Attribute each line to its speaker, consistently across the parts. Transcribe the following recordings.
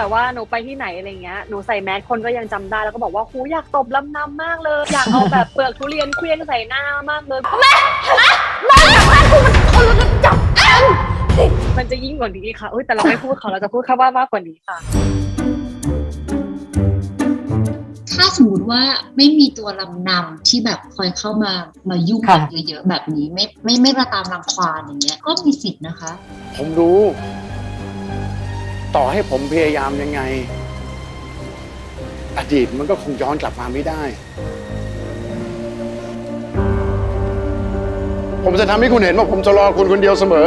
Speaker 1: แบบว่าหนูไปที่ไหนอะไรเงี้ยหนูใส่แมสคนก็ยังจำได้แล้วก็บอกว่าหูอยากตบลำน้ำมากเลย อยากเอาแบบเปลือกทุเรียนเคลี้ยงใส่หน้ามากเลยแม่แม่แม่คุณมันคนละจับมันจะยิ่งกว่านี้ค่ะเอ้ยแต่เราไม่พูดเขาเราจะพูดแค่ว่ามากกว่านี้ค่ะ
Speaker 2: ถ้าสมมติว่าไม่มีตัวลำนำที่แบบคอยเข้ามามายุ่งกันเยอะๆแบบนี้ไม่ไม่ไม่มาตามรังควานอย่างเงี้ยก็มีสิทธิ์นะคะ
Speaker 3: ผมรู้ ต่อให้ผมพยายามยังไง อดีตมันก็คงย้อนกลับมาไม่ได้ ผมจะทำให้คุณเห็นว่าผมจะรอคุณคนเดียวเสมอ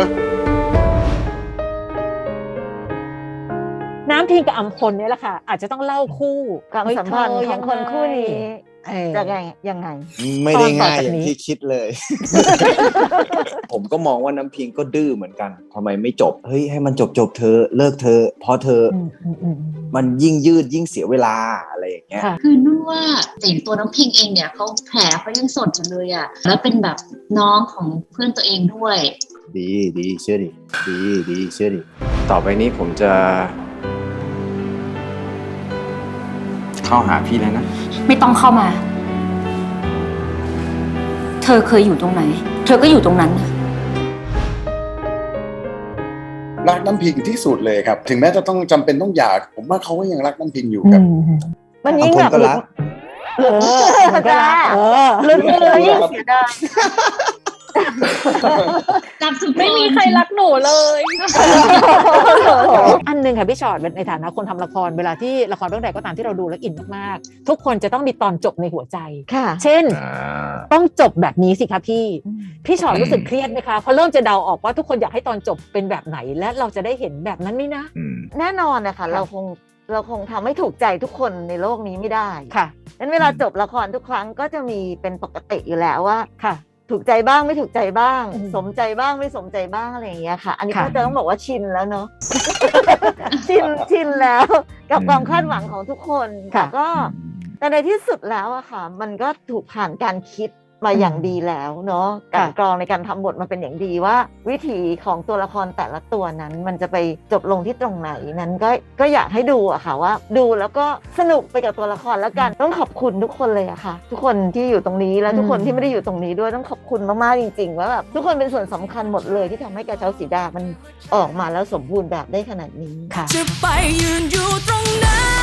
Speaker 4: น้ำพิงกับอัมพลเนี่ยแหละค่ะ อาจจะต้องเล่าคู่
Speaker 5: ความ
Speaker 4: เฮ้ย
Speaker 5: สัมพันธ์
Speaker 4: เธ
Speaker 5: ของคนคู่นี้
Speaker 4: เออ
Speaker 5: จะไงยังไง
Speaker 6: ไม่ได้
Speaker 4: ตอนต่อ
Speaker 6: ง่าย
Speaker 4: จาก
Speaker 6: อย่าง
Speaker 4: นี้
Speaker 6: ที่คิดเลย ผมก็มองว่าน้ำพิงก็ดื้อเหมือนกันทำไมไม่จบ เฮ้ยให้มันจบจบเธอะเลิกเธอะเพราะเธออ
Speaker 4: อืมอืมอืม
Speaker 6: มันยิ่งยืดยิ่งเสียเวลาอะไรอย่างเงี้ย
Speaker 4: ค่ะ
Speaker 2: คือนุ่นว่าแต่อย่างตัวน้องพิงเองเนี่ยเขาแผลเขายังสดอยู่เลยอะแล้วเป็นแบบน้องของเพื่อนตัวเองด้วย
Speaker 6: ดีดีเชื่อดิดีดีเชื่อดิ
Speaker 7: ต่อไปนี้ผมจะ เข้าหาพี่แล้วนะ
Speaker 8: ไม่ต้องเข้ามา เธอเคยอยู่ตรงไหน เธอก็อยู่ตรงนั้นนะ
Speaker 3: รักน้ำพิงที่สุดเลยครับ ถึงแม้จะต้องจำเป็นต้องหย่าผมว่าเขาก็ยังรักน้ำพิงอยู่
Speaker 4: อื
Speaker 3: ครับ
Speaker 4: ม
Speaker 5: มันยิ่งแบบ
Speaker 6: บางคนก็รัก
Speaker 4: เออมันก็รักเออ
Speaker 5: ลึกๆยิ่งเสียดาย
Speaker 2: รักทุกคน
Speaker 1: ไม่มีใครรักหนูเลย
Speaker 4: อันหนึ่ง ค่ะพี่ชอตในฐานะคนทำละครเวลาที่ละครเรื่องใดก็ตามที่เราดูแล้วอินมากๆ ทุกคนจะต้องมีตอนจบในหัวใจ
Speaker 5: ค่ะ
Speaker 4: เช่น
Speaker 7: อ่า
Speaker 4: ต้องจบแบบนี้สิคะพี่ พี่ชอตรู้สึกเครียดไหมคะเพราะเริ่มจะเดาออกว่าทุกคนอยากให้ตอนจบเป็นแบบไหน และเราจะได้เห็นแบบนั้นไหมนะ
Speaker 7: อืม
Speaker 5: แน่นอนนะคะเราคงเราคงทำให้ถูกใจทุกคนในโลกนี้ไม่ได้
Speaker 4: ค่ะ
Speaker 5: นั้นเวลาจบละครทุกครั้งก็จะมีเป็นปกติอยู่แล้วว่า
Speaker 4: ค่ะ
Speaker 5: ถูกใจบ้างไม่ถูกใจบ้าง
Speaker 4: อืม
Speaker 5: สมใจบ้างไม่สมใจบ้างอะไรอย่างเงี้ยค่ะ อันนี้
Speaker 4: ค่ะ
Speaker 5: ก็จะต้องบอกว่าชินแล้วเนาะชินชินแล้วกับความคาดหวังของทุกคนแต่ก็แต่ในที่สุดแล้วอะค่ะ มันก็ถูกผ่านการคิด มาอย่างดีแล้วเนาะการกรองในการทำบทมาเป็นอย่างดีว่า วิถีของตัวละครแต่ละตัวนั้น มันจะไปจบลงที่ตรงไหนนั้นก็ก็อยากให้ดูอะค่ะว่า ดูแล้วก็สนุกไปกับตัวละครแล้วกันต้องขอบคุณทุกคนเลยอะค่ะ ทุกคนที่อยู่ตรงนี้และทุกคน
Speaker 4: อืม
Speaker 5: ที่ไม่ได้อยู่ตรงนี้ด้วยต้องขอบคุณมากๆจริงๆว่าแบบทุกคนเป็นส่วนสำคัญหมดเลยที่ทำให้กระเช้าสีดามันออกมาแล้วสมบูรณ์แบบได้ขนาดนี้
Speaker 4: ค่ะ
Speaker 9: จะไปยืนอยู่ตรงนั้น